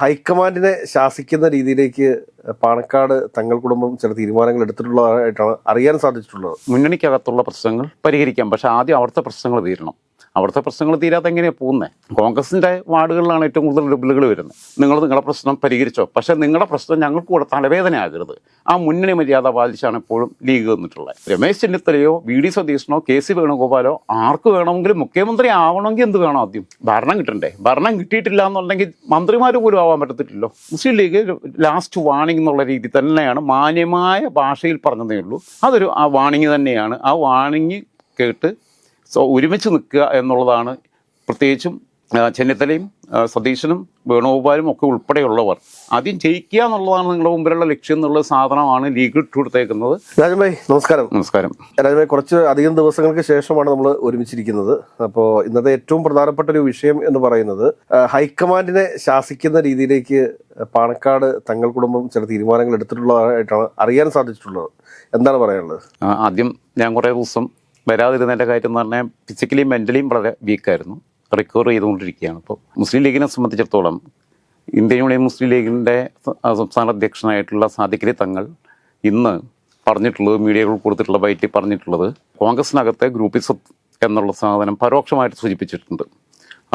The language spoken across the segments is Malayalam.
ഹൈക്കമാൻഡിനെ ശാസിക്കുന്ന രീതിയിലേക്ക് പാണക്കാട് തങ്ങൾ കുടുംബം ചില തീരുമാനങ്ങൾ എടുത്തിട്ടുള്ളതായിട്ടാണ് അറിയാൻ സാധിച്ചിട്ടുള്ളത്. മുന്നണിക്കകത്തുള്ള പ്രശ്നങ്ങൾ പരിഹരിക്കാം. പക്ഷെ ആദ്യം അവിടുത്തെ പ്രശ്നങ്ങൾ തീരണം. അവിടുത്തെ പ്രശ്നങ്ങൾ തീരാതെ എങ്ങനെയാണ് പോകുന്നത് കോൺഗ്രസിന്റെ വാർഡുകളിലാണ് ഏറ്റവും കൂടുതൽ ഡബിളുകൾ വരുന്നത്. നിങ്ങൾ നിങ്ങളുടെ പ്രശ്നം പരിഹരിച്ചോ. പക്ഷേ നിങ്ങളുടെ പ്രശ്നം ഞങ്ങൾക്ക് കൂടെ തലവേദന ആകരുത് ആ മുന്നണി മര്യാദ പാലിച്ചാണ് എപ്പോഴും ലീഗ് വന്നിട്ടുള്ളത് രമേശ് ചെന്നിത്തലയോ വി ഡി സതീശനോ കെ സി വേണുഗോപാലോ ആർക്ക് വേണമെങ്കിലും മുഖ്യമന്ത്രി ആവണമെങ്കിൽ എന്ത് വേണം ആദ്യം? ഭരണം കിട്ടണ്ടേ? ഭരണം കിട്ടിയിട്ടില്ല എന്നുണ്ടെങ്കിൽ മന്ത്രിമാർ പോലും ആവാൻ പറ്റത്തില്ലല്ലോ. മുസ്ലിം ലീഗ് ലാസ്റ്റ് വാണിംഗ് എന്നുള്ള രീതി തന്നെയാണ് മാന്യമായ ഭാഷയിൽ പറഞ്ഞതേ ഉള്ളൂ. അതൊരു ആ വാണിംഗ് തന്നെയാണ്. ആ വാണിംഗ് കേട്ട് സോ ഒരുമിച്ച് നിൽക്കുക എന്നുള്ളതാണ്. പ്രത്യേകിച്ചും ചെന്നിത്തലയും സതീശനും വേണുഗോപാലും ഒക്കെ ഉൾപ്പെടെയുള്ളവർ. ആദ്യം ജയിക്കുക എന്നുള്ളതാണ് നിങ്ങളുടെ മുമ്പിലുള്ള ലക്ഷ്യം എന്നുള്ള സാധനമാണ് ലീഗ് ഇട്ട് കൊടുത്തേക്കുന്നത്. രാജൻ ഭായ് നമസ്കാരം. നമസ്കാരം. രാജൻ ഭായ് കുറച്ച് അധികം ദിവസങ്ങൾക്ക് ശേഷമാണ് നമ്മൾ ഒരുമിച്ചിരിക്കുന്നത്. അപ്പോൾ ഇന്നത്തെ ഏറ്റവും പ്രധാനപ്പെട്ട ഒരു വിഷയം എന്ന് പറയുന്നത് ഹൈക്കമാൻഡിനെ ശാസിക്കുന്ന രീതിയിലേക്ക് പാണക്കാട് തങ്ങൾ കുടുംബം ചില തീരുമാനങ്ങൾ എടുത്തിട്ടുള്ളതായിട്ടാണ് അറിയാൻ സാധിച്ചിട്ടുള്ളത്. എന്താണ് പറയാനുള്ളത്? ആദ്യം ഞാൻ കുറേ ദിവസം വരാതിരുന്നതിന്റെ കാര്യം എന്ന് പറഞ്ഞാൽ ഫിസിക്കലിയും മെന്റലിയും വളരെ വീക്കായിരുന്നു റിക്കവർ ചെയ്തുകൊണ്ടിരിക്കുകയാണ്. ഇപ്പോൾ മുസ്ലിം ലീഗിനെ സംബന്ധിച്ചിടത്തോളം ഇന്ത്യൻ യൂണിയൻ മുസ്ലിം ലീഗിന്റെ സംസ്ഥാന അധ്യക്ഷനായിട്ടുള്ള സാദിഖലി തങ്ങൾ ഇന്ന് പറഞ്ഞിട്ടുള്ളത് മീഡിയകൾ കൊടുത്തിട്ടുള്ള വൈറ്റി പറഞ്ഞിട്ടുള്ളത് കോൺഗ്രസിനകത്തെ ഗ്രൂപ്പിസം എന്നുള്ള സാധനം പരോക്ഷമായിട്ട് സൂചിപ്പിച്ചിട്ടുണ്ട്.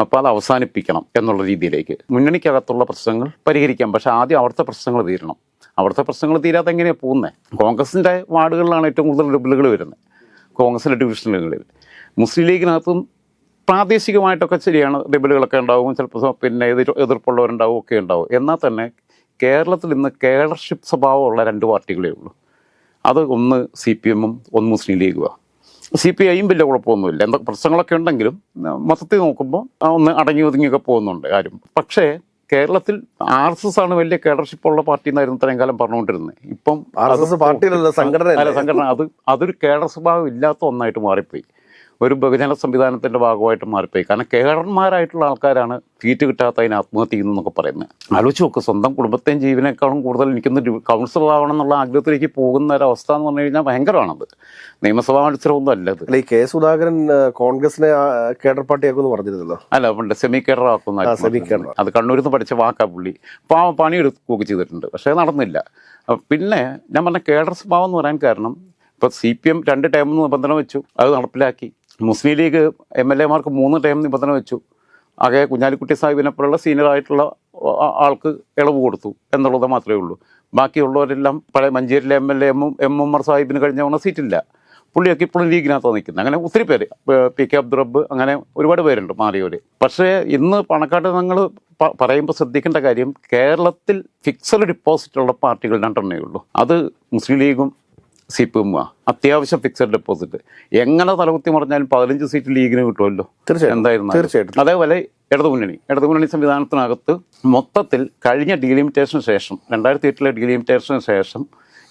അപ്പോൾ അത് അവസാനിപ്പിക്കണം എന്നുള്ള രീതിയിലേക്ക്. മുന്നണിക്കകത്തുള്ള പ്രശ്നങ്ങൾ പരിഹരിക്കാം. പക്ഷേ ആദ്യം അവിടുത്തെ പ്രശ്നങ്ങൾ തീരണം. അവിടുത്തെ പ്രശ്നങ്ങൾ തീരാതെ എങ്ങനെയാണ് പോകുന്നത് കോൺഗ്രസിന്റെ വാർഡുകളിലാണ് ഏറ്റവും കൂടുതൽ ഡബിളുകൾ വരുന്നത്. കോൺഗ്രസിന്റെ ഡിവിഷനുകളിൽ മുസ്ലിം ലീഗിനകത്തും പ്രാദേശികമായിട്ടൊക്കെ ശരിയാണ് ഡബിളുകളൊക്കെ ഉണ്ടാവും ചിലപ്പോൾ പിന്നെ എതിർ എതിർപ്പുള്ളവരുണ്ടാവും ഒക്കെ ഉണ്ടാവും. എന്നാൽ തന്നെ കേരളത്തിൽ ഇന്ന് കേഡർഷിപ്പ് സ്വഭാവമുള്ള രണ്ട് പാർട്ടികളേ ഉള്ളൂ. അത് ഒന്ന് സി പി എമ്മും ഒന്ന് മുസ്ലിം ലീഗുമാണ് സി പി ഐയും വലിയ കുഴപ്പമൊന്നുമില്ല. എന്തൊക്കെ പ്രശ്നങ്ങളൊക്കെ ഉണ്ടെങ്കിലും മൊത്തത്തിൽ നോക്കുമ്പോൾ ഒന്ന് അടങ്ങി ഒതുങ്ങിയൊക്കെ പോകുന്നുണ്ട് ആരും പക്ഷേ കേരളത്തിൽ ആർ എസ് എസ് ആണ് വലിയ കേഡർഷിപ്പ് ഉള്ള പാർട്ടി എന്നായിരുന്നു ഇത്രയും കാലം പറഞ്ഞുകൊണ്ടിരുന്നത്. ഇപ്പം ആർ എസ് എസ് പാർട്ടിയിലല്ല സംഘടന അല്ല സംഘടന. അത് അതൊരു കേഡർ സ്വഭാവം ഇല്ലാത്ത ഒന്നായിട്ട് മാറിപ്പോയി. ഒരു ബഹുജന സംവിധാനത്തിന്റെ ഭാഗമായിട്ട് മാറിപ്പോയി. കാരണം കേരളന്മാരായിട്ടുള്ള ആൾക്കാരാണ് സീറ്റ് കിട്ടാത്തതിന് ആത്മഹത്യ ചെയ്യുന്നതെന്നൊക്കെ പറയുന്നത്. ആലോചിച്ച് നോക്ക് സ്വന്തം കുടുംബത്തെയും ജീവനേക്കാളും കൂടുതൽ എനിക്കൊന്ന് കൗൺസിലർ ആവണം എന്നുള്ള ആഗ്രഹത്തിലേക്ക് പോകുന്ന ഒരു അവസ്ഥ എന്ന് പറഞ്ഞു കഴിഞ്ഞാൽ ഭയങ്കരമാണത്. നിയമസഭാ മത്സരമൊന്നും അല്ല അല്ല ഈ കെ സുധാകരൻ കോൺഗ്രസിനെ കേഡർ പാർട്ടിയാക്കുമെന്ന് പറഞ്ഞിരുന്നല്ലോ. അല്ല പണ്ട് സെമി കേഡർ ആക്കുന്ന ആ, semi അത് കണ്ണൂരിൽ നിന്ന് പഠിച്ച വാക്കാ പുള്ളി. പാവ പണിയെടുക്കുകയൊക്കെ ചെയ്തിട്ടുണ്ട്. പക്ഷേ നടന്നില്ല. പിന്നെ ഞാൻ പറഞ്ഞ കേഡർ സ്വഭാവം എന്ന് പറയാൻ കാരണം ഇപ്പൊ സി പി എം രണ്ട് ടൈം നിബന്ധന വെച്ചു. അത് നടപ്പിലാക്കി. മുസ്ലിം ലീഗ് എം എൽ എമാർക്ക് മൂന്ന് ടൈം നിബന്ധന വെച്ചു. ആകെ കുഞ്ഞാലിക്കുട്ടി സാഹിബിനെ പോലുള്ള സീനിയർ ആയിട്ടുള്ള ആൾക്ക് ഇളവ് കൊടുത്തു എന്നുള്ളത് മാത്രമേ ഉള്ളൂ. ബാക്കിയുള്ളവരെല്ലാം പഴയ മഞ്ചേരിയിലെ എം എൽ എ എമ്മും എം എം ആർ സാഹിബിന് കഴിഞ്ഞ തവണ സീറ്റില്ല പുള്ളിയൊക്കെ ഇപ്പോഴും ലീഗിനകത്ത് നിൽക്കുന്നത്. അങ്ങനെ ഒത്തിരി പേര് പി കെ അബ്ദുറബ് അങ്ങനെ ഒരുപാട് പേരുണ്ട് മാറിയവർ പക്ഷേ ഇന്ന് പണക്കാട്ട് നിങ്ങൾ പറയുമ്പോൾ ശ്രദ്ധിക്കേണ്ട കാര്യം കേരളത്തിൽ ഫിക്സഡ് ഡിപ്പോസിറ്റ് ഉള്ള പാർട്ടികൾ രണ്ടെണ്ണേ ഉള്ളൂ. അത് മുസ്ലിം ലീഗും സി പി എം അത്യാവശ്യം ഫിക്സഡ് ഡെപ്പോസിറ്റ് എങ്ങനെ തലകുത്തി മറിഞ്ഞാലും പതിനഞ്ച് സീറ്റ് ലീഗിന് കിട്ടുമല്ലോ തീർച്ചയായും എന്തായിരുന്നു തീർച്ചയായിട്ടും. അതേപോലെ ഇടതുമുന്നണി. ഇടതുമുന്നണി സംവിധാനത്തിനകത്ത് മൊത്തത്തിൽ കഴിഞ്ഞ ഡീലിമിറ്റേഷന് ശേഷം രണ്ടായിരത്തി എട്ടിലെ ഡീലിമിറ്റേഷന് ശേഷം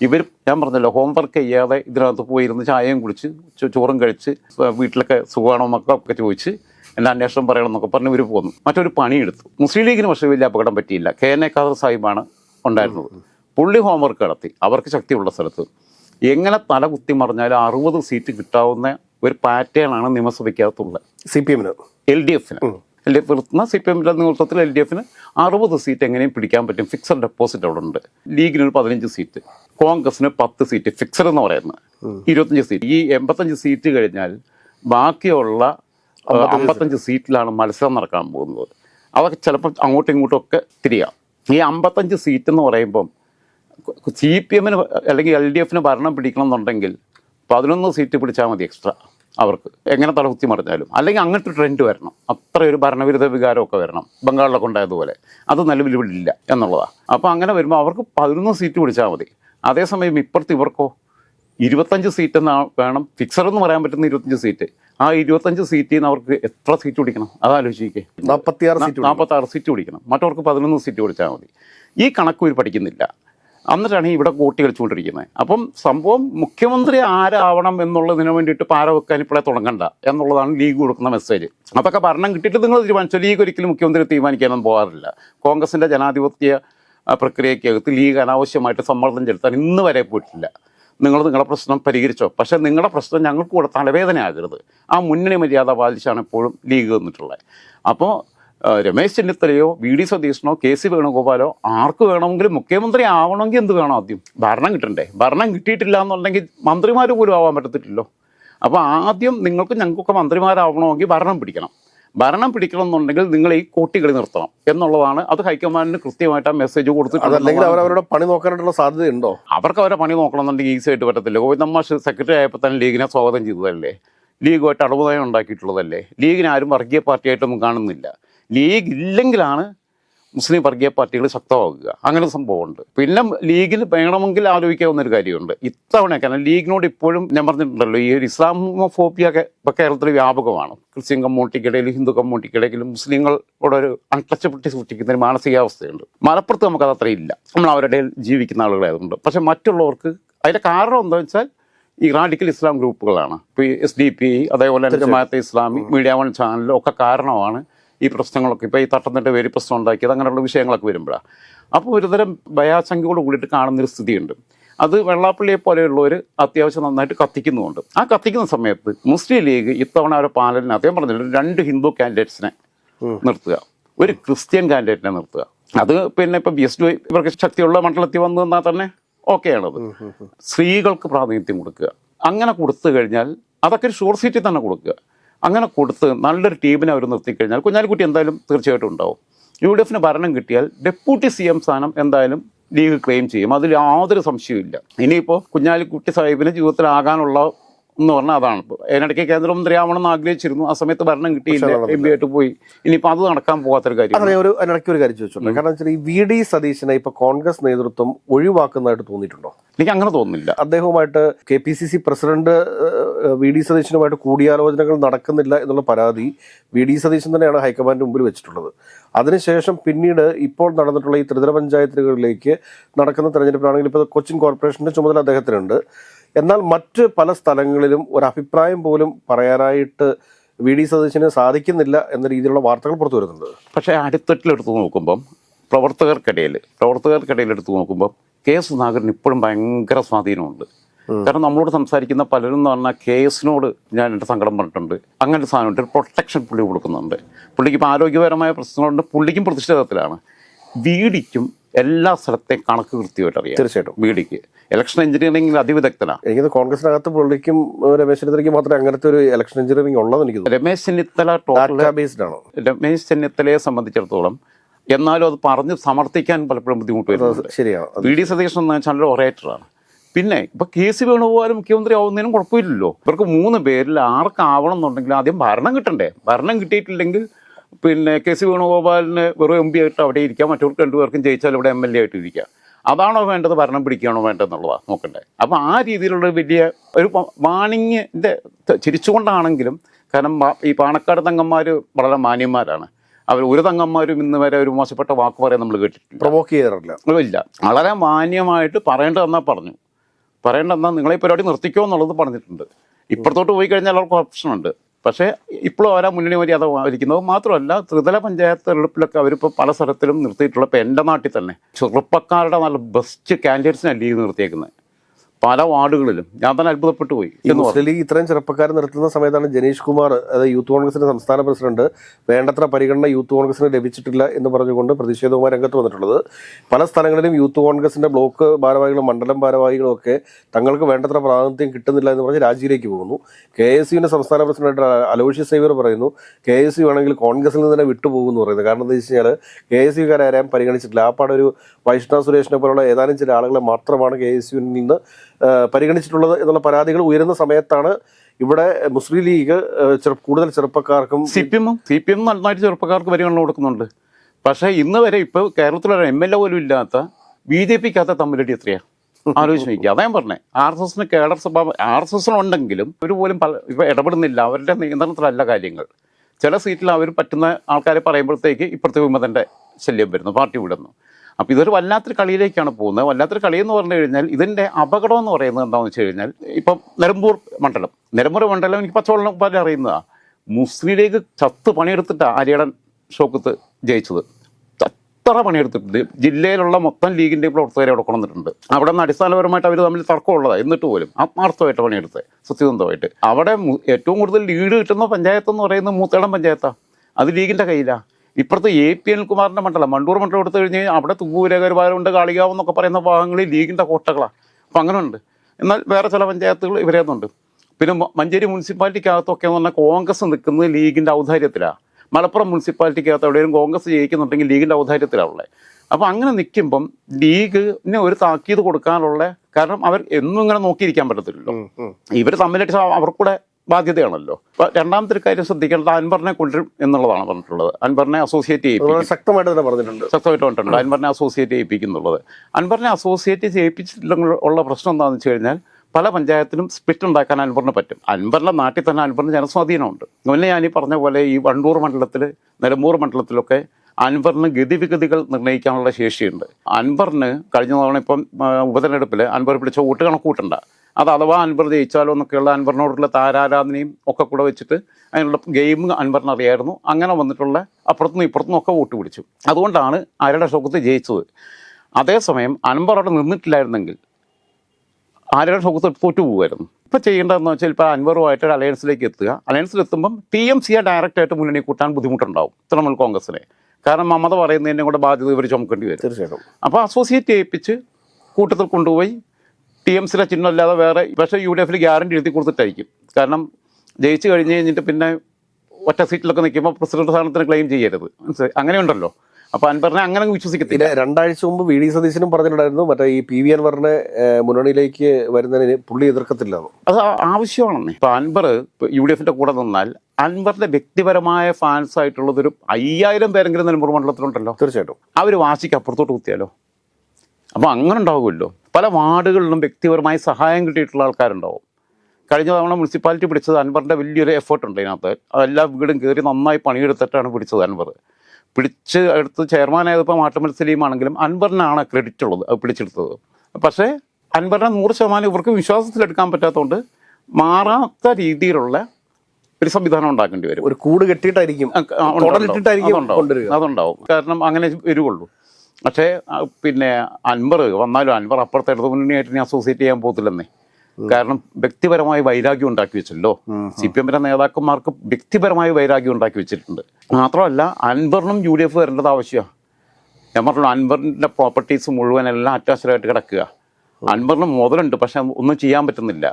ഇവർ ഞാൻ പറഞ്ഞല്ലോ ഹോംവർക്ക് ചെയ്യാതെ ഇതിനകത്ത് പോയിരുന്ന് ചായയും കുടിച്ച് ചോറും കഴിച്ച് വീട്ടിലൊക്കെ സുഖമാണോ മക്കളൊക്കെ ചോദിച്ച് എന്റെ അന്വേഷണം പറയണം എന്നൊക്കെ പറഞ്ഞ് ഇവർ പോന്നു. മറ്റൊരു പണിയെടുത്തു. മുസ്ലിം ലീഗിന് പക്ഷേ വലിയ അപകടം പറ്റിയില്ല. കെ എൻ എ ഖാദർ സാഹിബാണ് ഉണ്ടായിരുന്നത്. പുള്ളി ഹോംവർക്ക് നടത്തി. അവർക്ക് ശക്തിയുള്ള സ്ഥലത്ത്. എങ്ങനെ തല കുത്തി മറിഞ്ഞാലും അറുപത് സീറ്റ് കിട്ടാവുന്ന ഒരു പാറ്റേൺ ആണ് നിയമസഭയ്ക്കകത്തുള്ളത്. സി പി എമ്മിന് എൽ ഡി എഫിന് എൽ ഡി എഫ് നിർത്തുന്ന സി പി എമ്മിന്റെ നേതൃത്വത്തിൽ എൽ ഡി എഫിന് അറുപത് സീറ്റ് എങ്ങനെയും പിടിക്കാൻ പറ്റും. ഫിക്സഡ് ഡെപ്പോസിറ്റ് അവിടെ ഉണ്ട്. ലീഗിന് ഒരു പതിനഞ്ച് സീറ്റ്. കോൺഗ്രസിന് പത്ത് സീറ്റ്. ഫിക്സഡ് എന്ന് പറയുന്നത്. ഇരുപത്തഞ്ച് സീറ്റ്. ഈ എൺപത്തഞ്ച് സീറ്റ് കഴിഞ്ഞാൽ ബാക്കിയുള്ള അമ്പത്തഞ്ച് സീറ്റിലാണ് മത്സരം നടക്കാൻ പോകുന്നത്. അതൊക്കെ ചിലപ്പോൾ അങ്ങോട്ടും ഇങ്ങോട്ടും ഒക്കെ തിരിയാം. ഈ അമ്പത്തഞ്ച് സീറ്റ് എന്ന് പറയുമ്പം സി പി എമ്മിന് അല്ലെങ്കിൽ എൽ ഡി എഫിന് ഭരണം പിടിക്കണം എന്നുണ്ടെങ്കിൽ പതിനൊന്ന് സീറ്റ് പിടിച്ചാൽ മതി എക്സ്ട്രാ അവർക്ക്. എങ്ങനെ തലകുത്തി മറിഞ്ഞാലും. അല്ലെങ്കിൽ അങ്ങനത്തെ ട്രെൻഡ് വരണം. അത്ര ഒരു ഭരണവിരുദ്ധ വികാരമൊക്കെ വരണം. ബംഗാളിലൊക്കെ ഉണ്ടായതുപോലെ അത് നിലവിൽ ഇവിടെ ഇല്ല എന്നുള്ളതാണ് അപ്പോൾ അങ്ങനെ വരുമ്പോൾ അവർക്ക് പതിനൊന്ന് സീറ്റ് പിടിച്ചാൽ മതി. അതേസമയം ഇപ്പുറത്ത് ഇവർക്കോ ഇരുപത്തഞ്ച് സീറ്റ് എന്നാ വേണം. ഫിക്സർ എന്ന് പറയാൻ പറ്റുന്ന ഇരുപത്തഞ്ച് സീറ്റ്. ആ ഇരുപത്തഞ്ച് സീറ്റിൽ നിന്ന് അവർക്ക് എത്ര സീറ്റ് പിടിക്കണം? അതാലോചിക്കേ നാൽപ്പത്തിയാറ് സീറ്റ് നാൽപ്പത്തി ആറ് സീറ്റ് പിടിക്കണം. മറ്റവർക്ക് പതിനൊന്ന് സീറ്റ് പിടിച്ചാൽ മതി. ഈ കണക്ക് ഇവർ പഠിക്കുന്നില്ല. എന്നിട്ടാണ് ഇവിടെ കൂട്ടി കളിച്ചുകൊണ്ടിരിക്കുന്നത്. അപ്പം സംഭവം മുഖ്യമന്ത്രി ആരാവണം എന്നുള്ളതിന് വേണ്ടിയിട്ട് പാര വെക്കാൻ ഇപ്പോഴേ തുടങ്ങണ്ട എന്നുള്ളതാണ് ലീഗ് കൊടുക്കുന്ന മെസ്സേജ് അതൊക്കെ ഭരണം കിട്ടിയിട്ട് നിങ്ങൾ തീരുമാനിച്ചു? ലീഗ് ഒരിക്കലും മുഖ്യമന്ത്രി തീരുമാനിക്കാനൊന്നും പോകാറില്ല. കോൺഗ്രസിന്റെ ജനാധിപത്യ പ്രക്രിയക്കകത്ത് ലീഗ് അനാവശ്യമായിട്ട് സമ്മർദ്ദം ചെലുത്താൻ ഇന്ന് വരെ പോയിട്ടില്ല. നിങ്ങൾ നിങ്ങളുടെ പ്രശ്നം പരിഹരിച്ചോ? പക്ഷേ നിങ്ങളുടെ പ്രശ്നം ഞങ്ങൾക്ക് കൂടെ തലവേദനയാകരുത്. ആ മുന്നണി മര്യാദ പാലിച്ചാണ് എപ്പോഴും ലീഗ് വന്നിട്ടുള്ളത്. അപ്പോൾ രമേശ് ചെന്നിത്തലയോ വി ഡി സതീശനോ കെ സി വേണുഗോപാലോ ആർക്ക് വേണമെങ്കിലും മുഖ്യമന്ത്രി ആവണമെങ്കിൽ എന്ത് വേണം ആദ്യം? ഭരണം കിട്ടണ്ടേ? ഭരണം കിട്ടിയിട്ടില്ല എന്നുണ്ടെങ്കിൽ മന്ത്രിമാർ പോലും ആവാൻ പറ്റത്തില്ലല്ലോ. അപ്പോൾ ആദ്യം നിങ്ങൾക്ക് ഞങ്ങൾക്കൊക്കെ മന്ത്രിമാരാവണമെങ്കിൽ ഭരണം പിടിക്കണം. ഭരണം പിടിക്കണം എന്നുണ്ടെങ്കിൽ നിങ്ങൾ ഈ കോട്ടികളി നിർത്തണം എന്നുള്ളതാണ് അത് ഹൈക്കമാൻഡിന് കൃത്യമായിട്ട് ആ മെസ്സേജ് കൊടുത്തിട്ടുണ്ട് അവരുടെ പണി നോക്കാനായിട്ടുള്ള സാധ്യതയുണ്ടോ? അവർക്ക് അവരെ പണി നോക്കണം എന്നുണ്ടെങ്കിൽ ഈസി ആയിട്ട് പറ്റത്തില്ല. ഗോവിന്ദ സെക്രട്ടറി ആയപ്പോൾ തന്നെ ലീഗിനെ സ്വാഗതം ചെയ്തതല്ലേ? ലീഗുമായിട്ട് അടവുദായം ഉണ്ടാക്കിയിട്ടുള്ളതല്ലേ? ലീഗിനെ ആരും വർഗീയ പാർട്ടിയായിട്ടൊന്നും കാണുന്നില്ല. ലീഗ് ഇല്ലെങ്കിലാണ് മുസ്ലിം വർഗീയ പാർട്ടികൾ ശക്തമാകുക അങ്ങനെ സംഭവമുണ്ട്. പിന്നെ ലീഗിൽ വേണമെങ്കിൽ ആലോചിക്കാവുന്ന ഒരു കാര്യമുണ്ട്. ഇത്തവണ കാരണം ലീഗിനോട് ഇപ്പോഴും ഞാൻ പറഞ്ഞിട്ടുണ്ടല്ലോ ഈ ഒരു ഇസ്ലാമോഫോബിയ ഇപ്പൊ കേരളത്തിൽ വ്യാപകമാണ്. ക്രിസ്ത്യൻ കമ്മ്യൂണിറ്റിക്കിടയിലും ഹിന്ദു കമ്മ്യൂണിറ്റിക്കിടയിലും മുസ്ലിങ്ങളോട് ഒരു അൺടച്ചബിലിറ്റി സൃഷ്ടിക്കുന്ന ഒരു മാനസികാവസ്ഥയുണ്ട് മലപ്പുറത്ത് നമുക്കത് ഇല്ല. നമ്മൾ അവരുടെ ജീവിക്കുന്ന ആളുകളായതുകൊണ്ട്. പക്ഷെ മറ്റുള്ളവർക്ക് അതിന്റെ കാരണം എന്താണെന്ന് വെച്ചാൽ ഈ റാഡിക്കൽ ഇസ്ലാം ഗ്രൂപ്പുകളാണ്. ഇപ്പോൾ ഈ എസ് ഡി പി അതേപോലെ ജമാഅത്തെ ഇസ്ലാമി മീഡിയ വൺ ചാനലും ഒക്കെ കാരണമാണ് ഈ പ്രശ്നങ്ങളൊക്കെ. ഇപ്പോൾ ഈ തട്ടത്തിന്റെ പേര് പ്രശ്നം ഉണ്ടാക്കിയത് അങ്ങനെയുള്ള വിഷയങ്ങളൊക്കെ വരുമ്പോഴാണ് അപ്പോൾ ഒരുതരം ഭയാശങ്കയോട് കൂടിയിട്ട് കാണുന്നൊരു സ്ഥിതിയുണ്ട്. അത് വെള്ളാപ്പള്ളിയെ പോലെയുള്ളവർ അത്യാവശ്യം നന്നായിട്ട് കത്തിക്കുന്നുമുണ്ട്. ആ കത്തിക്കുന്ന സമയത്ത് മുസ്ലിം ലീഗ് ഇത്തവണ അവരെ പാലലിന് അദ്ദേഹം പറഞ്ഞിട്ടുണ്ട് രണ്ട് ഹിന്ദു കാൻഡിഡേറ്റ്സിനെ നിർത്തുക. ഒരു ക്രിസ്ത്യൻ കാൻഡിഡേറ്റിനെ നിർത്തുക. അത് പിന്നെ ഇപ്പം ബി എസ് ഡി ഇവർക്ക് ശക്തിയുള്ള മണ്ഡലത്തിൽ വന്നു എന്നാൽ തന്നെ ഓക്കെയാണത്. സ്ത്രീകൾക്ക് പ്രാതിനിധ്യം കൊടുക്കുക. അങ്ങനെ കൊടുത്തു കഴിഞ്ഞാൽ അതൊക്കെ ഒരു ഷോർട്ട് സീറ്റിൽ തന്നെ കൊടുക്കുക. അങ്ങനെ കൊടുത്ത് നല്ലൊരു ടീമിനെ അവർ നിർത്തിക്കഴിഞ്ഞാൽ കുഞ്ഞാലിക്കുട്ടി എന്തായാലും തീർച്ചയായിട്ടും ഉണ്ടാവും. യു ഡി എഫിന് ഭരണം കിട്ടിയാൽ ഡെപ്യൂട്ടി സി എം സ്ഥാനം എന്തായാലും ലീഗ് ക്ലെയിം ചെയ്യും. അതിൽ യാതൊരു സംശയവും ഇല്ല ഇനിയിപ്പോൾ കുഞ്ഞാലിക്കുട്ടി സാഹിബിന് ജീവിതത്തിലാകാനുള്ള എന്ന് പറഞ്ഞാൽ അതാണ്. ഇപ്പോൾ അതിനിടയ്ക്ക് കേന്ദ്രമന്ത്രി ആവണമെന്ന് ആഗ്രഹിച്ചിരുന്നു. ആ സമയത്ത് ഭരണം കിട്ടിയില്ല. എം പി ആയിട്ട് പോയി. ഇനിയിപ്പോൾ അത് നടക്കാൻ പോകാത്തൊരു കാര്യം. ഒരു അതിനിടയ്ക്ക് ഒരു കാര്യം ചോദിച്ചോട്ടെ. കാരണം വെച്ചാൽ ഈ വി ഡി സതീശനെ ഇപ്പൊ കോൺഗ്രസ് നേതൃത്വം ഒഴിവാക്കുന്നതായിട്ട് തോന്നിയിട്ടുണ്ടോ? എനിക്ക് അങ്ങനെ തോന്നുന്നില്ല. അദ്ദേഹവുമായിട്ട് K P C C president V D സതീശനുമായിട്ട് കൂടിയാലോചനകൾ നടക്കുന്നില്ല എന്നുള്ള പരാതി വി ഡി സതീശൻ തന്നെയാണ് ഹൈക്കമാൻഡിന് മുമ്പിൽ വെച്ചിട്ടുള്ളത്. അതിനുശേഷം പിന്നീട് ഇപ്പോൾ നടന്നിട്ടുള്ള ഈ ത്രിതല പഞ്ചായത്തുകളിലേക്ക് നടക്കുന്ന തെരഞ്ഞെടുപ്പിലാണെങ്കിൽ ഇപ്പോൾ കൊച്ചിൻ കോർപ്പറേഷന്റെ ചുമതല അദ്ദേഹത്തിനുണ്ട്. എന്നാൽ മറ്റ് പല സ്ഥലങ്ങളിലും ഒരു അഭിപ്രായം പോലും പറയാനായിട്ട് വി ഡി സതീശന് സാധിക്കുന്നില്ല എന്ന രീതിയിലുള്ള വാർത്തകൾ പുറത്തു വരുന്നുണ്ട്. പക്ഷേ അടിത്തട്ടിലെടുത്ത് നോക്കുമ്പം പ്രവർത്തകർക്കിടയിൽ പ്രവർത്തകർക്കിടയിൽ എടുത്ത് നോക്കുമ്പോൾ കെ എസ് സുധാകരൻ ഇപ്പോഴും ഭയങ്കര സ്വാധീനമുണ്ട്. കാരണം നമ്മളോട് സംസാരിക്കുന്ന പലരും എന്ന് പറഞ്ഞാൽ കെ എസിനോട് ഞാൻ എന്റെ സങ്കടം പറഞ്ഞിട്ടുണ്ട്. അങ്ങനെ ഒരു സാധനമുണ്ട്. ഒരു പ്രൊട്ടക്ഷൻ പുള്ളി കൊടുക്കുന്നുണ്ട്. പുള്ളിക്ക് ഇപ്പോൾ ആരോഗ്യപരമായ പ്രശ്നങ്ങളുണ്ട്. പുള്ളിക്കും പ്രതിഷേധത്തിലാണ്. വീടിക്കും എല്ലാ സ്ഥലത്തെയും കണക്ക് കൃത്യമായിട്ട് അറിയാം. തീർച്ചയായിട്ടും. ബി ഡിക്ക്. ഇലക്ഷൻ എഞ്ചിനീയറിംഗിൽ അതിവിദഗ്ധനാണ്. എനിക്കത് കോൺഗ്രസിനകത്ത് പുള്ളിക്കും രമേശ് ചെന്നിത്തലയ്ക്കും മാത്രമേ അങ്ങനത്തെ ഒരു ഇലക്ഷൻ എഞ്ചിനീയറിംഗ് ഉള്ളതെന്ന് എനിക്ക് രമേശ് ചെന്നിത്തല ബേസ്ഡ് ആണോ. രമേശ് ചെന്നിത്തലയെ സംബന്ധിച്ചിടത്തോളം എന്നാലും അത് പറഞ്ഞ് സമർത്ഥിക്കാൻ പലപ്പോഴും ബുദ്ധിമുട്ട് വരുന്നത് ശരിയാണ്. വി ഡി സതീശൻ എന്ന് വെച്ചാൽ ഒറേറ്ററാണ് പിന്നെ ഇപ്പൊ കെ സി വേണുഗോപാലും മുഖ്യമന്ത്രി ആവുന്നതിനും കുഴപ്പമില്ലല്ലോ. ഇവർക്ക് മൂന്ന് പേരിൽ ആർക്കാവണം എന്നുണ്ടെങ്കിൽ ആദ്യം ഭരണം കിട്ടണ്ടേ? ഭരണം കിട്ടിയിട്ടില്ലെങ്കിൽ പിന്നെ കെ സി വേണുഗോപാലിന് വെറും എം പി ആയിട്ട് അവിടെ ഇരിക്കാം. മറ്റവർക്ക് രണ്ടുപേർക്കും ജയിച്ചാൽ ഇവിടെ എം എൽ എ ആയിട്ട് ഇരിക്കാം. അതാണോ വേണ്ടത്? ഭരണം പിടിക്കുകയാണോ വേണ്ടതെന്നുള്ളതാണ് നോക്കണ്ടേ. അപ്പം ആ രീതിയിലുള്ള വലിയ ഒരു വാണിങ്ങിന്റെ ചിരിച്ചുകൊണ്ടാണെങ്കിലും കാരണം ഈ പാണക്കാട് തങ്ങന്മാർ വളരെ മാന്യന്മാരാണ്. അവർ ഒരു തങ്ങന്മാരും ഇന്ന് വരെ ഒരു മോശപ്പെട്ട വാക്ക് പറയാൻ നമ്മൾ കേട്ടിട്ടില്ല. പ്രൊവോക്ക് ചെയ്യാറില്ല ഇല്ല. വളരെ മാന്യമായിട്ട് പറയേണ്ടതെന്നാൽ പറഞ്ഞു. പറയേണ്ടതെന്നാൽ നിങ്ങളെ പരിപാടി നിർത്തിക്കോ എന്നുള്ളത് പറഞ്ഞിട്ടുണ്ട്. ഇപ്പുറത്തോട്ട് പോയി കഴിഞ്ഞാൽ അവർക്ക് ഓപ്ഷനുണ്ട്. പക്ഷേ ഇപ്പോഴും അവരാ മുന്നണി മര്യാദ ഇരിക്കുന്നത് മാത്രമല്ല ത്രിതല പഞ്ചായത്ത് തെരഞ്ഞെടുപ്പിലൊക്കെ അവരിപ്പോൾ പല സ്ഥലത്തിലും നിർത്തിയിട്ടുള്ള ഇപ്പോൾ എന്റെ നാട്ടിൽ തന്നെ ചെറുപ്പക്കാരുടെ നല്ല ബെസ്റ്റ് കാൻഡിഡേറ്റ്സിനെ ലീഗ് നിർത്തിയേക്കുന്നത്? പല വാർഡുകളിലും ഞാൻ തന്നെ അത്ഭുതപ്പെട്ടു പോയി മുസ്ലിം ലീഗ് ഇത്രയും ചെറുപ്പക്കാരെ നിർത്തുന്ന സമയത്താണ് ജനീഷ് കുമാർ അതായത് യൂത്ത് കോൺഗ്രസിന്റെ സംസ്ഥാന പ്രസിഡന്റ് വേണ്ടത്ര പരിഗണന യൂത്ത് കോൺഗ്രസിന് ലഭിച്ചിട്ടില്ല എന്ന് പറഞ്ഞുകൊണ്ട് പ്രതിഷേധവുമായി രംഗത്ത് വന്നിട്ടുള്ളത്. പല സ്ഥലങ്ങളിലും യൂത്ത് കോൺഗ്രസിന്റെ ബ്ലോക്ക് ഭാരവാഹികളും മണ്ഡലം ഭാരവാഹികളും ഒക്കെ തങ്ങൾക്ക് വേണ്ടത്ര പ്രാതിനിധ്യം കിട്ടുന്നില്ല എന്ന് പറഞ്ഞ് രാജിയിലേക്ക് പോകുന്നു. കെ എസ് യുവിന്റെ സംസ്ഥാന പ്രസിഡന്റ് അലോഷ്യ സേവർ പറയുന്നു കെ എസ് യു ആണെങ്കിൽ കോൺഗ്രസിൽ നിന്ന് തന്നെ വിട്ടുപോകുന്നു പറയുന്നത് കാരണം എന്താ വെച്ച് കഴിഞ്ഞാൽ കെ എസ് യുക്കാരെ ആരെയും പരിഗണിച്ചിട്ടില്ല. ആ പാടൊരു വൈഷ്ണവ് സുരേഷിനെ പോലുള്ള ഏതാനും ചില ആളുകളെ മാത്രമാണ് കെ എസ് യുവിൽ നിന്ന് പരിഗണിച്ചിട്ടുള്ളത് എന്നുള്ള പരാതികൾ ഉയരുന്ന സമയത്താണ് ഇവിടെ മുസ്ലിം ലീഗ് കൂടുതൽ ചെറുപ്പക്കാർക്കും സി പി എമ്മും സി പി എം നന്നായിട്ട് ചെറുപ്പക്കാർക്ക് പരിഗണന കൊടുക്കുന്നുണ്ട്. പക്ഷേ ഇന്ന് വരെ ഇപ്പോൾ കേരളത്തിലൊരു എം എൽ എ പോലും ഇല്ലാത്ത ബി ജെ പിക്കകത്ത തമ്മിലടി എത്രയാ ആലോചിച്ച് നോക്കുക അതാ ഞാൻ പറഞ്ഞേ. ആർ എസ് എസിന് കേഡർ സ്വഭാവം ആർ എസ് എസിനുണ്ടെങ്കിലും ഒരു പോലും പല ഇപ്പം ഇടപെടുന്നില്ല. അവരുടെ നിയന്ത്രണത്തിലല്ല കാര്യങ്ങൾ. ചില സീറ്റിൽ അവർ പറ്റുന്ന ആൾക്കാരെ പറയുമ്പോഴത്തേക്ക് ഇപ്പുറത്തെ വിമതന്റെ ശല്യം വരുന്നു പാർട്ടി വിടുന്നു. അപ്പോൾ ഇതൊരു വല്ലാത്തൊരു കളിയിലേക്കാണ് പോകുന്നത്. വല്ലാത്തൊരു കളി എന്ന് പറഞ്ഞു കഴിഞ്ഞാൽ ഇതിന്റെ അപകടം എന്ന് പറയുന്നത് എന്താണെന്ന് വെച്ച് കഴിഞ്ഞാൽ ഇപ്പം നിലമ്പൂർ മണ്ഡലം. നിലമ്പൂർ മണ്ഡലം എനിക്ക് പച്ചവെള്ളം പോലെ അറിയുന്നതാണ് മുസ്ലിം ലീഗ് ചത്ത് പണിയെടുത്തിട്ടാണ് അരിയടൻ ഷോക്കത്ത് ജയിച്ചത്. അത്ര പണിയെടുത്തിട്ടുണ്ട്. ജില്ലയിലുള്ള മൊത്തം ലീഗിന്റെ പ്രവർത്തകരെ അവിടെ കൊണ്ടുവന്നിട്ടുണ്ട്. അവിടെ നിന്ന് അടിസ്ഥാനപരമായിട്ട് അവർ തമ്മിൽ തർക്കമുള്ളതാണ് എന്നിട്ട് പോലും ആത്മാർത്ഥമായിട്ട് പണിയെടുത്ത് സത്യസന്ധമായിട്ട്. അവിടെ ഏറ്റവും കൂടുതൽ ലീഡ് കിട്ടുന്ന പഞ്ചായത്ത് എന്ന് പറയുന്നത് മൂത്തേടം പഞ്ചായത്താണ് അത് ലീഗിന്റെ കയ്യിലാണ് ഇപ്പുറത്ത് എ പി അനിൽകുമാറിന്റെ മണ്ഡലം മണ്ടൂർ മണ്ഡലം എടുത്തു കഴിഞ്ഞ് കഴിഞ്ഞാൽ അവിടെ ഉണ്ട് കാളികാവ് എന്നൊക്കെ പറയുന്ന ഭാഗങ്ങളിൽ ലീഗിന്റെ കോട്ടകളാണ് അപ്പം അങ്ങനെ ഉണ്ട് എന്നാൽ വേറെ ചില പഞ്ചായത്തുകൾ ഇവരേന്നുണ്ട് പിന്നെ മഞ്ചേരി മുനിസിപ്പാലിറ്റിക്കകത്തൊക്കെ എന്ന് പറഞ്ഞാൽ കോൺഗ്രസ് നിൽക്കുന്നത് ലീഗിന്റെ ഔദാര്യത്തിലാണ് മലപ്പുറം മുനിസിപ്പാലിറ്റിക്കകത്ത് എവിടെയും കോൺഗ്രസ് ജയിക്കുന്നുണ്ടെങ്കിൽ ലീഗിന്റെ ഔദാര്യത്തിലാണ് ഉള്ളത് അപ്പോൾ അങ്ങനെ നിൽക്കുമ്പം ലീഗിന് ഒരു താക്കീത് കൊടുക്കാനുള്ള കാരണം അവർ എന്നും ഇങ്ങനെ നോക്കിയിരിക്കാൻ പറ്റത്തില്ലല്ലോ. ഇവർ തമ്മിലായിട്ട് അവർക്കൂടെ ബാധ്യതയാണല്ലോ. രണ്ടാമത്തെ ഒരു കാര്യം ശ്രദ്ധിക്കേണ്ടത് അൻവറിനെ കൊണ്ടുവരും എന്നുള്ളതാണ് പറഞ്ഞിട്ടുള്ളത്. അൻവറിനെ അസോസിയേറ്റ് ചെയ്യും ചെയ്യിപ്പിക്കും ശക്തമായിട്ട് തന്നെ പറഞ്ഞിട്ടുണ്ട്. ശക്തമായിട്ട് പറഞ്ഞിട്ടുണ്ട്. അൻവറിനെ അസോസിയേറ്റ് ചെയ്യിപ്പിക്കുന്നുള്ളത്. അൻവറിനെ അസോസിയേറ്റ് ചെയ്യിപ്പിച്ചിട്ടുള്ള ഉള്ള പ്രശ്നം എന്താണെന്ന് വെച്ച് കഴിഞ്ഞാൽ പല പഞ്ചായത്തിലും സ്പിറ്റ് ഉണ്ടാക്കാൻ അൻവറിന് പറ്റും. അൻവറിന്റെ നാട്ടിൽ തന്നെ അൻവറിന് ജനസ്വാധീനമുണ്ട്. മുന്നേ ഞാൻ ഈ പറഞ്ഞ പോലെ ഈ വണ്ടൂർ മണ്ഡലത്തിൽ നിലമ്പൂർ മണ്ഡലത്തിലൊക്കെ അൻവറിന് ഗതിവിഗതികൾ നിർണയിക്കാനുള്ള ശേഷിയുണ്ട്. അൻവറിന് കഴിഞ്ഞ തവണ ഇപ്പം ഉപതെരഞ്ഞെടുപ്പിൽ അൻവർ പിടിച്ച വോട്ട് കണക്കൂട്ടണ്ട. അത് അഥവാ അൻവർ ജയിച്ചാലോ എന്നൊക്കെയുള്ള അൻവറിനോടുള്ള താരാരാധനയും ഒക്കെ കൂടെ വെച്ചിട്ട് അതിനുള്ള ഗെയിം അൻവറിന് അറിയായിരുന്നു. അങ്ങനെ വന്നിട്ടുള്ള അപ്പുറത്തുനിന്ന് ഇപ്പുറത്തുനിന്നും ഒക്കെ വോട്ട് പിടിച്ചു. അതുകൊണ്ടാണ് ആരുടെ ഷോക്കത്ത് ജയിച്ചത്. അതേസമയം അൻവർ അവിടെ നിന്നിട്ടില്ലായിരുന്നെങ്കിൽ ആരുടെ ഷോക്കത്ത് തോറ്റു പോകുമായിരുന്നു. ഇപ്പം ചെയ്യേണ്ടതെന്ന് വെച്ചാൽ ഇപ്പോൾ അൻവറുമായിട്ട് ഒരു അലയൻസിലേക്ക് എത്തുക. അലയൻസിൽ എത്തുമ്പം ടി എം സിയെ ഡയറക്റ്റായിട്ട് മുന്നണി കൂട്ടാൻ ബുദ്ധിമുട്ടുണ്ടാവും. തൃണമൂൽ കോൺഗ്രസിനെ. കാരണം മമത പറയുന്നതിന്റെ കൂടെ ബാധ്യത ഇവർ ചുമക്കേണ്ടി വരും. തീർച്ചയായിട്ടും. അപ്പോൾ അസോസിയേറ്റ് ചെയ്യിപ്പിച്ച് കൂട്ടത്തിൽ കൊണ്ടുപോയി ടി എം സിയിലെ ചിഹ്നം അല്ലാതെ വേറെ പക്ഷേ യു ഡി എഫിൽ ഗ്യാരണ്ടി എഴുതി കൊടുത്തിട്ടായിരിക്കും. കാരണം ജയിച്ചു കഴിഞ്ഞ് കഴിഞ്ഞിട്ട് പിന്നെ ഒറ്റ സീറ്റിലൊക്കെ നിൽക്കുമ്പോൾ പ്രസിഡന്റ് സ്ഥാനത്തിന് ക്ലെയിം ചെയ്യരുത്. മനസ്സിലായി? അങ്ങനെയുണ്ടല്ലോ. അപ്പോൾ അൻപറിനെ അങ്ങനെ അങ്ങ് വിശ്വസിക്കത്തില്ല. രണ്ടാഴ്ച മുമ്പ് വി ഡി സതീശനും പറഞ്ഞിട്ടുണ്ടായിരുന്നു മറ്റേ ഈ പി വി അൻവറിനെ മുന്നണിയിലേക്ക് വരുന്നതിന് പുള്ളി എതിർക്കത്തില്ല അത് ആവശ്യമാണെന്നേ. ഇപ്പൊ അൻവർ യു ഡി എഫിന്റെ കൂടെ നിന്നാൽ അൻവറിന്റെ വ്യക്തിപരമായ ഫാൻസ് ആയിട്ടുള്ളതൊരു അയ്യായിരം പേരെങ്കിലും നിലമ്പൂർ മണ്ഡലത്തിലുണ്ടല്ലോ. തീർച്ചയായിട്ടും. അവർ വാശിക്ക് അപ്പുറത്തോട്ട് കുത്തിയാലോ? അപ്പൊ അങ്ങനെ ഉണ്ടാവുമല്ലോ. പല വാർഡുകളിലും വ്യക്തിപരമായ സഹായം കിട്ടിയിട്ടുള്ള ആൾക്കാരുണ്ടാവും. കഴിഞ്ഞ തവണ മുനിസിപ്പാലിറ്റി പിടിച്ചത് അൻവറിന്റെ വലിയൊരു എഫേർട്ട് ഉണ്ട് ഇതിനകത്ത്. അതെല്ലാം വീടും കയറി നന്നായി പണിയെടുത്തിട്ടാണ് പിടിച്ചത് അൻവർ. പിടിച്ച് എടുത്ത് ചെയർമാനായതിപ്പോൾ മാട്ടുമൽ സലീമാണെങ്കിലും അൻവറിനാണ് ക്രെഡിറ്റ് ഉള്ളത് അത് പിടിച്ചെടുത്തത്. പക്ഷേ അൻവറിനെ നൂറ് ശതമാനം ഇവർക്ക് വിശ്വാസത്തിലെടുക്കാൻ പറ്റാത്തതുകൊണ്ട് മാറാത്ത രീതിയിലുള്ള ഒരു സംവിധാനം ഉണ്ടാക്കേണ്ടി വരും. ഒരു കൂട് കെട്ടിയിട്ടായിരിക്കും. അതുണ്ടാവും. കാരണം അങ്ങനെ വരുവുള്ളൂ. പക്ഷേ പിന്നെ അൻവർ വന്നാലും അൻവർ അപ്പുറത്തെ ഇടതു മുന്നണിയായിട്ട് ഇനി അസോസിയേറ്റ് ചെയ്യാൻ പോകത്തില്ലെന്നേ. കാരണം വ്യക്തിപരമായ വൈരാഗ്യം ഉണ്ടാക്കി വെച്ചല്ലോ സി പി എമ്മിന്റെ നേതാക്കന്മാർക്ക് വ്യക്തിപരമായ വൈരാഗ്യം ഉണ്ടാക്കി വെച്ചിട്ടുണ്ട്. മാത്രമല്ല അൻവറിനും യു ഡി എഫ് വരേണ്ടത് ആവശ്യമാണ് ഞാൻ പറഞ്ഞു അൻവറിന്റെ പ്രോപ്പർട്ടീസ് മുഴുവൻ എല്ലാം അറ്റാച്ച്ഡായിട്ട് കിടക്കുക. അൻവറിന് മുതലുണ്ട് പക്ഷെ ഒന്നും ചെയ്യാൻ പറ്റുന്നില്ല.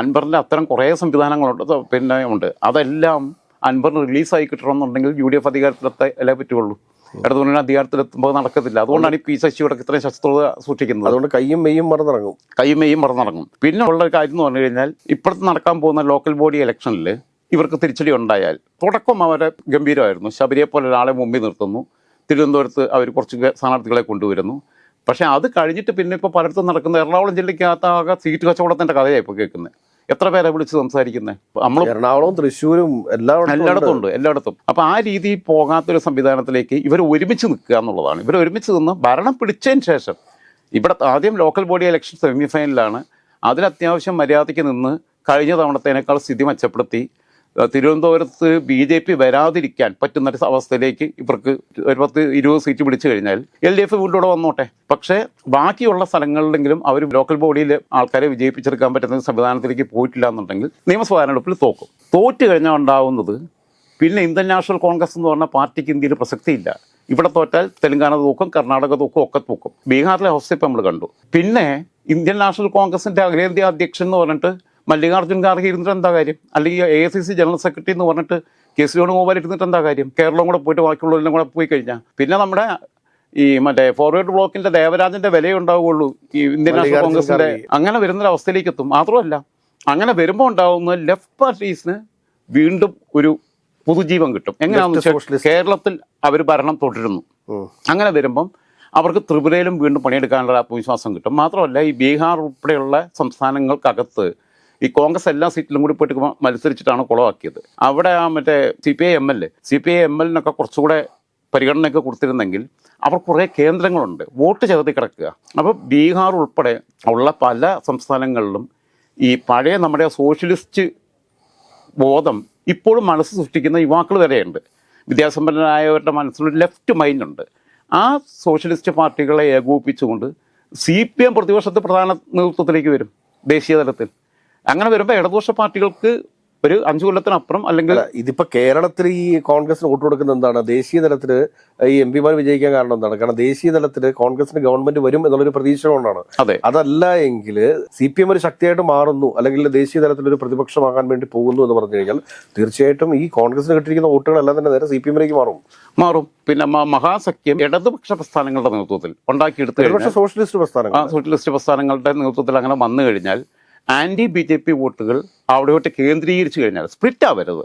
അൻവറിന്റെ അത്തരം കുറേ സംവിധാനങ്ങളുണ്ട് പിന്നെ ഉണ്ട്. അതെല്ലാം അൻവറിന് റിലീസായി കിട്ടണമെന്നുണ്ടെങ്കിൽ യു ഡി എഫ് അധികാരത്തിലെത്തേ പറ്റുള്ളൂ. ഇടതുമുന്നണി അധികാരത്തിലെത്തുമ്പോൾ നടക്കത്തില്ല. അതുകൊണ്ടാണ് ഈ പി ശശിയുടെ ഇത്രയും ശസ്ത്രത സൂക്ഷിക്കുന്നത്. അതുകൊണ്ട് കയ്യും മെയ്യും മറന്നിറങ്ങും. കൈമയും മറന്നിറങ്ങും. പിന്നെ ഉള്ള ഒരു കാര്യം എന്ന് പറഞ്ഞു കഴിഞ്ഞാൽ ഇപ്പോഴത്തെ നടക്കാൻ പോകുന്ന ലോക്കൽ ബോഡി ഇലക്ഷനിൽ ഇവർക്ക് തിരിച്ചടി ഉണ്ടായാൽ തുടക്കം അവരെ ഗംഭീരമായിരുന്നു. ശബരിയെ പോലെ ഒരാളെ മുമ്പിൽ നിർത്തുന്നു. തിരുവനന്തപുരത്ത് അവർ കുറച്ച് സ്ഥാനാർത്ഥികളെ കൊണ്ടുവരുന്നു. പക്ഷേ അത് കഴിഞ്ഞിട്ട് പിന്നെ ഇപ്പോൾ പലയിടത്തും നടക്കുന്ന എറണാകുളം ജില്ലയ്ക്കകത്ത് ആകെ സീറ്റ് കച്ചവടത്തിന്റെ കഥയാണ് ഇപ്പോൾ കേൾക്കുന്നത് എത്ര പേരെ വിളിച്ച് സംസാരിക്കുന്നത് നമ്മൾ എറണാകുളവും തൃശ്ശൂരും എല്ലായിടത്തും എല്ലായിടത്തും ഉണ്ട് എല്ലായിടത്തും. അപ്പോൾ ആ രീതിയിൽ പോകാത്തൊരു സംവിധാനത്തിലേക്ക് ഇവർ ഒരുമിച്ച് നിൽക്കുക എന്നുള്ളതാണ്. ഇവർ ഒരുമിച്ച് നിന്ന് ഭരണം പിടിച്ചതിന് ശേഷം ഇവിടെ ആദ്യം ലോക്കൽ ബോഡി ഇലക്ഷൻ സെമിഫൈനലാണ് അതിലത്യാവശ്യം മര്യാദയ്ക്ക് നിന്ന് കഴിഞ്ഞ തവണത്തേനേക്കാൾ സ്ഥിതി മെച്ചപ്പെടുത്തി. തിരുവനന്തപുരത്ത് ബി ജെ പി വരാതിരിക്കാൻ പറ്റുന്ന ഒരു അവസ്ഥയിലേക്ക് ഇവർക്ക് ഒരു പത്ത് ഇരുപത് സീറ്റ് പിടിച്ചു കഴിഞ്ഞാൽ എൽ ഡി എഫ് വീണ്ടും വന്നോട്ടെ. പക്ഷേ ബാക്കിയുള്ള സ്ഥലങ്ങളിലെങ്കിലും അവർ ലോക്കൽ ബോഡിയിൽ ആൾക്കാരെ വിജയിപ്പിച്ചെടുക്കാൻ പറ്റുന്ന സംവിധാനത്തിലേക്ക് പോയിട്ടില്ല എന്നുണ്ടെങ്കിൽ നിയമസഭാ തെരഞ്ഞെടുപ്പിൽ തോക്കും. തോറ്റ് കഴിഞ്ഞാൽ ഉണ്ടാവുന്നത് പിന്നെ ഇന്ത്യൻ നാഷണൽ കോൺഗ്രസ് എന്ന് പറഞ്ഞ പാർട്ടിക്ക് ഇന്ത്യയിൽ പ്രസക്തിയില്ല. ഇവിടെ തോറ്റാൽ തെലങ്കാന തൂക്കും കർണാടക തൂക്കും ഒക്കെ തൂക്കും. ബീഹാറിലെ അവസ്ഥ ഇപ്പം നമ്മൾ കണ്ടു. പിന്നെ ഇന്ത്യൻ നാഷണൽ കോൺഗ്രസിന്റെ അഖിലേന്ത്യാ അധ്യക്ഷൻ എന്ന് പറഞ്ഞിട്ട് മല്ലികാർജുൻ ഖാർഗെ ഇരുന്നിട്ട് എന്താ കാര്യം? അല്ലെങ്കിൽ A I C C general secretary എന്ന് പറഞ്ഞിട്ട് കെ സി വേണുഗോപാൽ ഇരുന്നിട്ട് എന്താ കാര്യം? കേരളം കൂടെ പോയിട്ട് ബാക്കിയുള്ളവരെല്ലാം കൂടെ പോയി കഴിഞ്ഞാൽ പിന്നെ നമ്മുടെ ഈ മറ്റേ ഫോർവേഡ് ബ്ലോക്കിന്റെ ദേവരാജന്റെ വിലയേ ഉണ്ടാവുകയുള്ളൂ. ഈ ഇന്ത്യൻ നാഷണൽ കോൺഗ്രസിന്റെ. അങ്ങനെ വരുന്നൊരവസ്ഥയിലേക്ക് എത്തും. മാത്രമല്ല അങ്ങനെ വരുമ്പോൾ ഉണ്ടാവുന്ന ലെഫ്റ്റ് പാർട്ടീസിന് വീണ്ടും ഒരു പുതുജീവൻ കിട്ടും. എങ്ങനെയാണെന്ന് വെച്ചാൽ കേരളത്തിൽ അവർ ഭരണം തുടരുന്നു. അങ്ങനെ വരുമ്പം അവർക്ക് ത്രിപുരയിലും വീണ്ടും പണിയെടുക്കാനുള്ള ആത്മവിശ്വാസം കിട്ടും. മാത്രമല്ല ഈ ബീഹാർ ഉൾപ്പെടെയുള്ള സംസ്ഥാനങ്ങൾക്കകത്ത് ഈ കോൺഗ്രസ് എല്ലാ സീറ്റിലും കൂടി പോയിട്ട് മത്സരിച്ചിട്ടാണ് കുളമാക്കിയത്. അവിടെ ആ മറ്റേ C P I M L C P I M എല്ലിനൊക്കെ കുറച്ചുകൂടെ പരിഗണനയൊക്കെ കൊടുത്തിരുന്നെങ്കിൽ അവർ കുറേ കേന്ദ്രങ്ങളുണ്ട്. വോട്ട് ചേർത്തി കിടക്കുക. അപ്പോൾ ബീഹാർ ഉൾപ്പെടെ ഉള്ള പല സംസ്ഥാനങ്ങളിലും ഈ പഴയ നമ്മുടെ സോഷ്യലിസ്റ്റ് ബോധം ഇപ്പോഴും മനസ്സ് സൃഷ്ടിക്കുന്ന യുവാക്കൾ വരെയുണ്ട്. വിദ്യാസമ്പന്നരായവരുടെ മനസ്സിലൊരു ലെഫ്റ്റ് മൈൻഡ് ഉണ്ട്. ആ സോഷ്യലിസ്റ്റ് പാർട്ടികളെ ഏകോപിപ്പിച്ചുകൊണ്ട് സി പി എം പ്രതിപക്ഷത്തെ പ്രധാന നേതൃത്വത്തിലേക്ക് വരും ദേശീയ തലത്തിൽ. അങ്ങനെ വരുമ്പോൾ ഇടതുപക്ഷ പാർട്ടികൾക്ക് ഒരു അഞ്ചു കൊല്ലത്തിനപ്പുറം അല്ലെങ്കിൽ അല്ല ഇതിപ്പോ കേരളത്തിൽ ഈ കോൺഗ്രസിന് വോട്ട് കൊടുക്കുന്നത് എന്താണ്? ദേശീയ തലത്തിൽ ഈ എം പിമാർ വിജയിക്കാൻ കാരണം എന്താണ്? കാരണം ദേശീയ തലത്തിൽ കോൺഗ്രസിന് ഗവൺമെന്റ് വരും എന്നുള്ളൊരു പ്രതീക്ഷ കൊണ്ടാണ് അതെ. അതല്ല എങ്കിൽ സി പി എം ഒരു ശക്തിയായിട്ട് മാറുന്നു അല്ലെങ്കിൽ ദേശീയ തലത്തിൽ ഒരു പ്രതിപക്ഷമാകാൻ വേണ്ടി പോകുന്നു എന്ന് പറഞ്ഞു കഴിഞ്ഞാൽ തീർച്ചയായിട്ടും ഈ കോൺഗ്രസിന് കിട്ടിയിരിക്കുന്ന വോട്ടുകളെല്ലാം തന്നെ നേരെ സി പി എമ്മിലേക്ക് മാറും. മാറും. പിന്നെ മഹാസഖ്യം ഇടതുപക്ഷ പ്രസ്ഥാനങ്ങളുടെ നേതൃത്വത്തിൽ ഉണ്ടാക്കിയെടുത്ത് സോഷ്യലിസ്റ്റ് പ്രസ്ഥാനങ്ങൾ. സോഷ്യലിസ്റ്റ് പ്രസ്ഥാനങ്ങളുടെ നേതൃത്വത്തിൽ അങ്ങനെ വന്നു കഴിഞ്ഞാൽ ആന്റി ബി ജെ പി വോട്ടുകൾ അവിടെയോട്ട് കേന്ദ്രീകരിച്ചു കഴിഞ്ഞാൽ സ്പ്ലിറ്റ് ആവരുത്.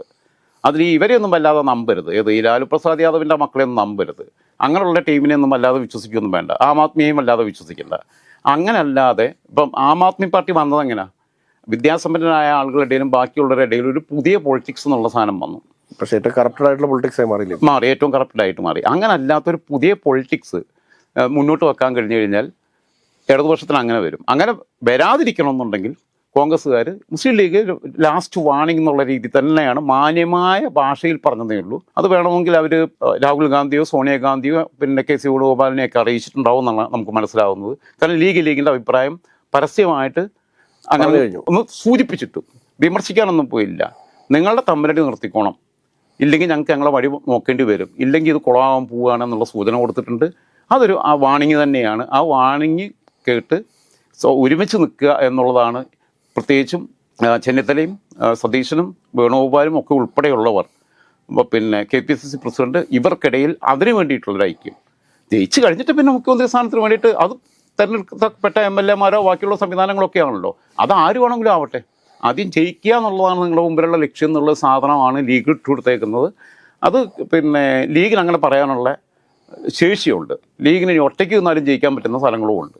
അതിൽ ഇവരെയൊന്നും വല്ലാതെ നമ്പരുത്. ഏത്? ഈ ലാലു പ്രസാദ് യാദവിന്റെ മക്കളെയൊന്നും നമ്പരുത്. അങ്ങനെയുള്ള ടീമിനെ ഒന്നും വല്ലാതെ വിശ്വസിക്കൊന്നും വേണ്ട. ആം ആദ്മിയെയും വല്ലാതെ വിശ്വസിക്കണ്ട. അങ്ങനല്ലാതെ ഇപ്പം ആം ആദ്മി പാർട്ടി വന്നത് എങ്ങനെയാ വിദ്യാസമ്പന്നരായ ആളുകളുടെയും ബാക്കിയുള്ളവരുടെ ഒരു പുതിയ പൊളിറ്റിക്സ് എന്നുള്ള സാധനം വന്നു. പക്ഷേ ഏറ്റവും കറപ്റ്റഡ് ആയിട്ടുള്ള പൊളിറ്റിക്സ് ആയി മാറിയില്ലേ? മാറി. ഏറ്റവും കറപ്റ്റഡ് ആയിട്ട് മാറി. അങ്ങനെ അല്ലാത്തൊരു പുതിയ പൊളിറ്റിക്സ് മുന്നോട്ട് വെക്കാൻ കഴിഞ്ഞു കഴിഞ്ഞാൽ ഇടതുപക്ഷത്തിന് അങ്ങനെ വരും. അങ്ങനെ വരാതിരിക്കണമെന്നുണ്ടെങ്കിൽ കോൺഗ്രസ്സുകാർ മുസ്ലിം ലീഗ് ലാസ്റ്റ് വാണിംഗ് എന്നുള്ള രീതി തന്നെയാണ് മാന്യമായ ഭാഷയിൽ പറഞ്ഞതേ ഉള്ളൂ. അത് വേണമെങ്കിൽ അവർ രാഹുൽ ഗാന്ധിയോ സോണിയാഗാന്ധിയോ പിന്നെ കെ സി വേണുഗോപാലിനെയൊക്കെ അറിയിച്ചിട്ടുണ്ടാവും എന്നാണ് നമുക്ക് മനസ്സിലാവുന്നത്. കാരണം ലീഗ് ലീഗിന്റെ അഭിപ്രായം പരസ്യമായിട്ട് അങ്ങനെ. ഒന്ന് സൂചിപ്പിച്ചിട്ടു. വിമർശിക്കാനൊന്നും പോയില്ല. നിങ്ങളുടെ തമ്മിലടി നിർത്തിക്കോണം. ഇല്ലെങ്കിൽ ഞങ്ങൾക്ക് ഞങ്ങളെ വഴി നോക്കേണ്ടി വരും. ഇല്ലെങ്കിൽ ഇത് കുളമാകാൻ പോവുകയാണെന്നുള്ള സൂചന കൊടുത്തിട്ടുണ്ട്. അതൊരു ആ വാണിങ് തന്നെയാണ്. ആ വാണിങ് കേട്ട് സോ ഒരുമിച്ച് നിൽക്കുക എന്നുള്ളതാണ് പ്രത്യേകിച്ചും ചെന്നിത്തലയും സതീശനും വേണുഗോപാലും ഒക്കെ ഉൾപ്പെടെയുള്ളവർ പിന്നെ K P C C president ഇവർക്കിടയിൽ അതിനു വേണ്ടിയിട്ടുള്ളൊരു ഐക്യം. ജയിച്ചു കഴിഞ്ഞിട്ട് പിന്നെ മുഖ്യമന്ത്രി സ്ഥാനത്തിന് വേണ്ടിയിട്ട് അത് തെരഞ്ഞെടുക്കപ്പെട്ട എം എൽ എമാരോ ബാക്കിയുള്ള സംവിധാനങ്ങളൊക്കെ ആണല്ലോ. അത് ആര് വേണമെങ്കിലും ആവട്ടെ. ആദ്യം ജയിക്കുക എന്നുള്ളതാണ് നിങ്ങളുടെ മുമ്പിലുള്ള ലക്ഷ്യം എന്നുള്ള സാധനമാണ് ലീഗ് ഇട്ട് കൊടുത്തേക്കുന്നത്. അത് പിന്നെ ലീഗിന് അങ്ങനെ പറയാനുള്ള ശേഷിയുണ്ട്. ലീഗിന് ഇനി ഒറ്റയ്ക്ക് നിന്നാലും ജയിക്കാൻ പറ്റുന്ന സ്ഥലങ്ങളും ഉണ്ട്